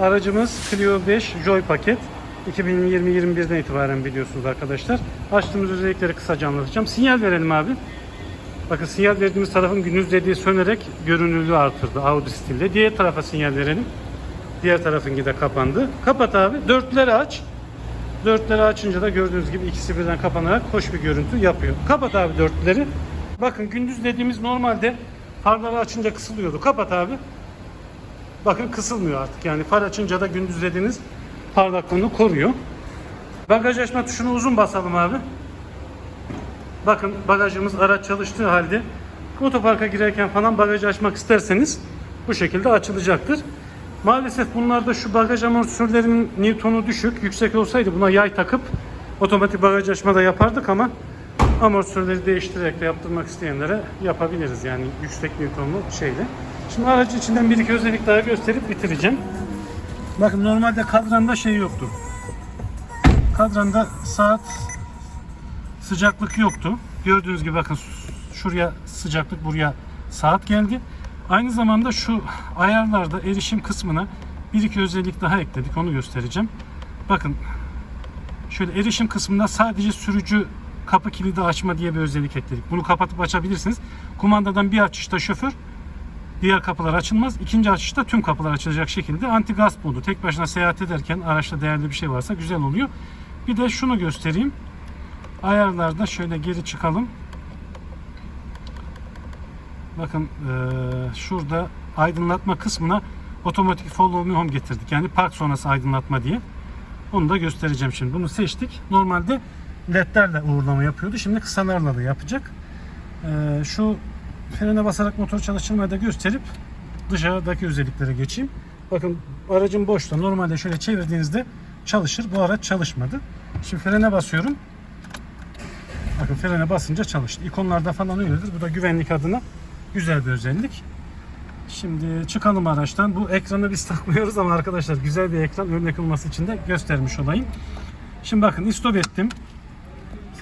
aracımız Clio 5 Joy paket. 2020-21'den itibaren biliyorsunuz arkadaşlar. Açtığımız özellikleri kısaca anlatacağım. Sinyal verelim abi. Bakın sinyal verdiğimiz tarafın gündüz dediği sönerek görünürlüğü artırdı Audi stilde. Diğer tarafa sinyal verelim. Diğer tarafınki de kapandı. Kapat abi. Dörtleri aç. Dörtleri açınca da gördüğünüz gibi ikisi birden kapanarak hoş bir görüntü yapıyor. Kapat abi dörtleri. Bakın gündüz dediğimiz normalde farları açınca kısılıyordu. Kapat abi. Bakın kısılmıyor artık. Yani far açınca da gündüz dediğiniz parlaklığını koruyor. Bagaj açma tuşunu uzun basalım abi. Bakın bagajımız araç çalıştığı halde otoparka girerken falan bagajı açmak isterseniz bu şekilde açılacaktır. Maalesef bunlarda şu bagaj amortisörlerinin Newton'u düşük. Yüksek olsaydı buna yay takıp otomatik bagaj açma da yapardık ama amortisörleri değiştirerek de yaptırmak isteyenlere yapabiliriz. Yani yüksek Newton'lu şeyle. Şimdi aracı içinden bir iki özellik daha gösterip bitireceğim. Bakın normalde kadranda şey yoktu. Kadranda saat sıcaklık yoktu. Gördüğünüz gibi bakın şuraya sıcaklık buraya saat geldi. Aynı zamanda şu ayarlarda erişim kısmına bir iki özellik daha ekledik. Onu göstereceğim. Bakın şöyle erişim kısmında sadece sürücü kapı kilidi açma diye bir özellik ekledik. Bunu kapatıp açabilirsiniz. Kumandadan bir açışta şoför diğer kapılar açılmaz. İkinci açışta tüm kapılar açılacak şekilde anti gasp modu. Tek başına seyahat ederken araçta değerli bir şey varsa güzel oluyor. Bir de şunu göstereyim. Ayarlarda şöyle geri çıkalım. Bakın eee, şurada aydınlatma kısmına otomatik follow me home getirdik. Yani park sonrası aydınlatma diye. Onu da göstereceğim şimdi. Bunu seçtik. Normalde ledlerle uğurlama yapıyordu. Şimdi kısalarla da yapacak. Eee, şu frene basarak motor çalıştırmayı da gösterip dışarıdaki özelliklere geçeyim. Bakın aracın boşta. Normalde şöyle çevirdiğinizde çalışır. Bu araç çalışmadı. Şimdi frene basıyorum. Bakın frene basınca çalıştı. İkonlarda falan öyledir. Bu da güvenlik adına güzel bir özellik. Şimdi çıkalım araçtan. Bu ekranı biz takmıyoruz ama arkadaşlar güzel bir ekran örnek olması için de göstermiş olayım. Şimdi bakın istop ettim.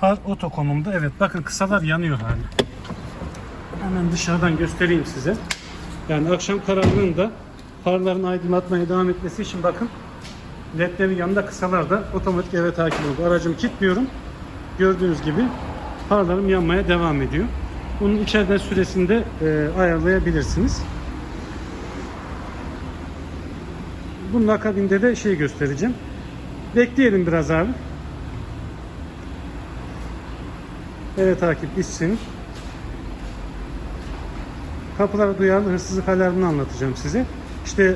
Far oto konumda. Evet bakın kısalar yanıyor hala. Hemen dışarıdan göstereyim size. Yani akşam karanlığında farların aydınlatmaya devam etmesi için bakın ledlerin yanında kısalar da otomatik eve takip oldu. Aracımı kilitliyorum. Gördüğünüz gibi farlarım yanmaya devam ediyor. Bunun içeriden süresini de e, ayarlayabilirsiniz. Bunun akabinde de şey göstereceğim. Bekleyelim biraz abi. Evet takip bitsin. Kapılara duyarlı hırsızlık alarmını anlatacağım size. İşte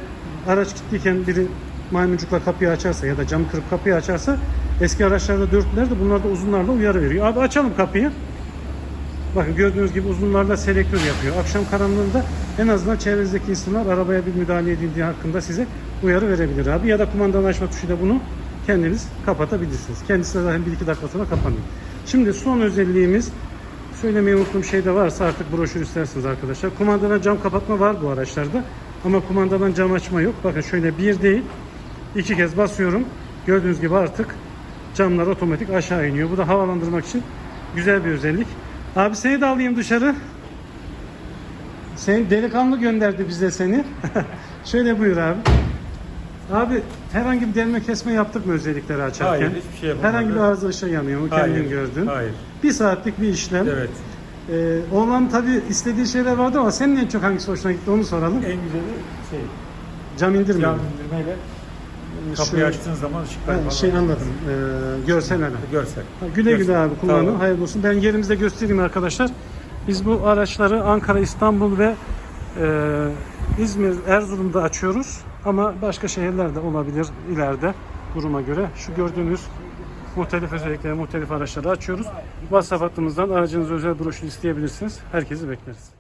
araç kilitliyken biri maymuncukla kapıyı açarsa ya da camı kırıp kapıyı açarsa eski araçlarda dörtlüler de bunlar da uzunlarla uyarı veriyor. Abi açalım kapıyı. Bakın gördüğünüz gibi uzunlarla selektör yapıyor. Akşam karanlığında en azından çevrenizdeki insanlar arabaya bir müdahale edildiği hakkında size uyarı verebilir abi. Ya da kumandanın açma tuşuyla bunu kendiniz kapatabilirsiniz. Kendisi de zaten 1-2 dakika sonra kapanıyor. Şimdi son özelliğimiz söylemeyi unuttuğum şey de varsa artık broşür istersiniz arkadaşlar. Kumandadan cam kapatma var bu araçlarda. Ama kumandadan cam açma yok. Bakın şöyle bir değil iki kez basıyorum. Gördüğünüz gibi artık camlar otomatik aşağı iniyor. Bu da havalandırmak için güzel bir özellik. Abi seni de alayım dışarı. Sen delikanlı gönderdi bize seni. Şöyle buyur abi. Abi herhangi bir delme kesme yaptık mı özellikleri açarken? Hayır, hiçbir şey yapamadım. Herhangi bir arıza ışığı yanıyor mu? Kendin Hayır, gördün. hayır. Bir saatlik bir işlem. Evet. Ee, oğlan tabii istediği şeyler vardı ama senin en çok hangisi hoşuna gitti onu soralım. En güzeli şey, Cam indirme. cam indirmeyle kapıyı Şu- açtığın zaman ışıklar falan. şey anladım. Ee, görsel önemli. Görsel. Ha, Güle güle Görsel. abi kullanın. Tamam. Hayırlı olsun. Ben yerimizde göstereyim arkadaşlar. Biz bu araçları Ankara, İstanbul ve e, İzmir, Erzurum'da açıyoruz. Ama başka şehirlerde olabilir ileride duruma göre. Şu gördüğünüz muhtelif özellikleri, muhtelif araçları açıyoruz. WhatsApp hattımızdan aracınıza özel broşür isteyebilirsiniz. Herkesi bekleriz.